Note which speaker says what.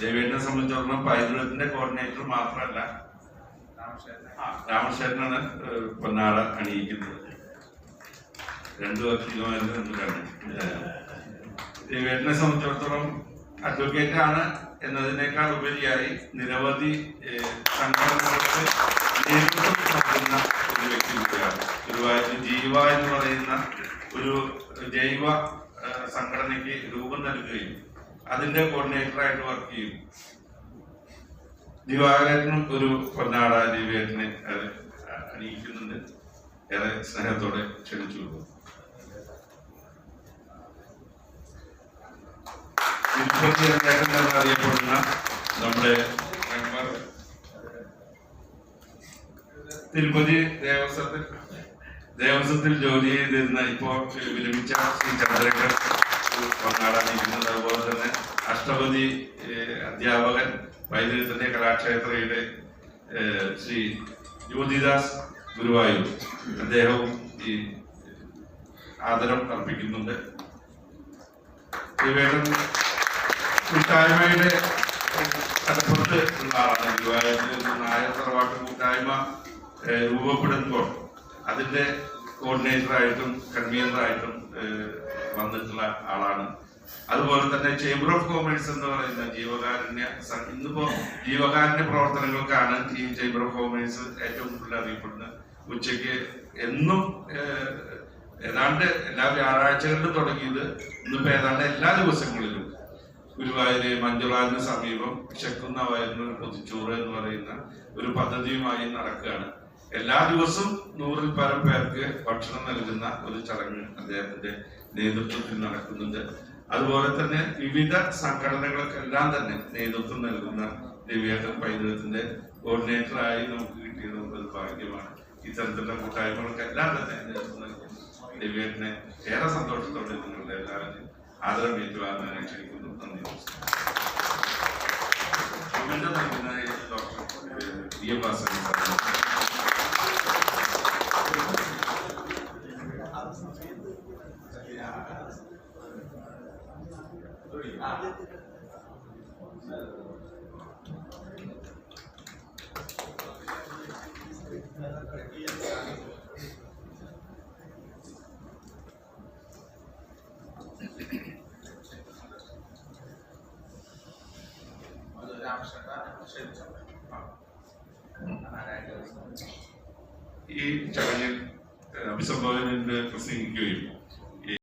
Speaker 1: ദേവേട്ടിനെ സംബന്ധിച്ചിടത്തോളം പൈതൃകത്തിന്റെ കോർഡിനേറ്റർ മാത്രമല്ല രാമശേഖരനാണ് പൊന്നാട അണിയിക്കുന്നത്. രണ്ടു വർഷമായിരുന്നു എന്തിനാണ് ദേവേട്ടിനെ സംബന്ധിച്ചിടത്തോളം അഡ്വക്കേറ്റ് ആണ് എന്നതിനേക്കാൾ ഉപരിയായി നിരവധി സംഘടനകൾക്ക് നേതൃത്വം നൽകുന്ന ഒരു വ്യക്തി കൂടിയാണ്. ഗുരുവായൂർ ജീവ എന്ന് പറയുന്ന ഒരു ജൈവ സംഘടനയ്ക്ക് രൂപം നൽകുകയും അതിന്റെ കോർഡിനേറ്ററായിട്ട് വർക്ക് ചെയ്യും. ദിവാകരനും ഒരു പൊന്നാട ദിവ്യേട്ടനെ അണിയിക്കുന്നുണ്ട്. ഏറെ സ്നേഹത്തോടെ ക്ഷണിച്ചു രംഗേട്ടൻ നമ്മുടെ തിരുപ്പതി ദേവസ്വത്തിൽ ദേവസ്വത്തിൽ ജോലി ചെയ്തിരുന്ന ഇപ്പോ വിരമിച്ച ശ്രീ ചന്ദ്രകർ കൊണ്ടാടാനിരിക്കുന്നത് അതുപോലെ അധ്യാപകൻ വൈദ്യുതി തന്നെ കലാക്ഷേത്രയുടെ ശ്രീ ജ്യോതിദാസ് ഗുരുവായൂർ അദ്ദേഹവും ഈ ആദരം അർപ്പിക്കുന്നുണ്ട്. ഇവരുടെ കൂട്ടായ്മയുടെ തലപ്പത്ത് ഉള്ള ആളാണ്. ഗുരുവായൂരിൽ നായർ തറവാട്ട് കൂട്ടായ്മ രൂപപ്പെടുമ്പോൾ അതിന്റെ കോർഡിനേറ്ററായിട്ടും കൺവീനറായിട്ടും വന്നിട്ടുള്ള ആളാണ് അതുപോലെ തന്നെ ചേംബർ ഓഫ് കോമേഴ്സ് എന്ന് പറയുന്ന ജീവകാരുണ്യ ഇന്നിപ്പോ ജീവകാരുണ്യ പ്രവർത്തനങ്ങൾക്കാണ് ഈ ചേംബർ ഓഫ് കോമേഴ്സ് ഏറ്റവും കൂടുതൽ അറിയപ്പെടുന്നത്. ഉച്ചയ്ക്ക് എന്നും ഏതാണ്ട് എല്ലാ വ്യാഴാഴ്ചകളിലും തുടങ്ങിയത് ഇന്നിപ്പോ ഏതാണ്ട് എല്ലാ ദിവസങ്ങളിലും. ഗുരുവായൂര് മഞ്ചുളാലിന് സമീപം ശക്കുന്ന വയറിന് പൊതിച്ചോറ് എന്ന് പറയുന്ന ഒരു പദ്ധതിയുമായി നടക്കുകയാണ്. എല്ലാ ദിവസവും നൂറിൽ പരം പേർക്ക് ഭക്ഷണം നൽകുന്ന ഒരു ചടങ്ങ് അദ്ദേഹത്തിന്റെ നേതൃത്വത്തിൽ നടക്കുന്നുണ്ട്. അതുപോലെ തന്നെ വിവിധ സംഘടനകൾക്കെല്ലാം തന്നെ നേതൃത്വം നൽകുന്ന ദിവ്യാംഗ പൈതൃകത്തിന്റെ കോർഡിനേറ്ററായി നമുക്ക് കിട്ടിയത് ഒരു ഭാഗ്യമാണ്. ഇത്തരത്തിലുള്ള കൂട്ടായ്മകൾക്കെല്ലാം തന്നെ നേതൃത്വം നൽകുന്നു. ദിവ്യേട്ടനെ ഏറെ സന്തോഷത്തോടെ നിങ്ങളുടെ എല്ലാവരും ആദരം ഏറ്റുവാങ്ങാൻ ക്ഷണിക്കുന്നു നന്ദി നൽകുന്നതായി ഡോക്ടർ. ഈ ചടങ്ങിൽ ഏഹ്, അഭിസംബോധന പ്രസംഗിക്കുകയും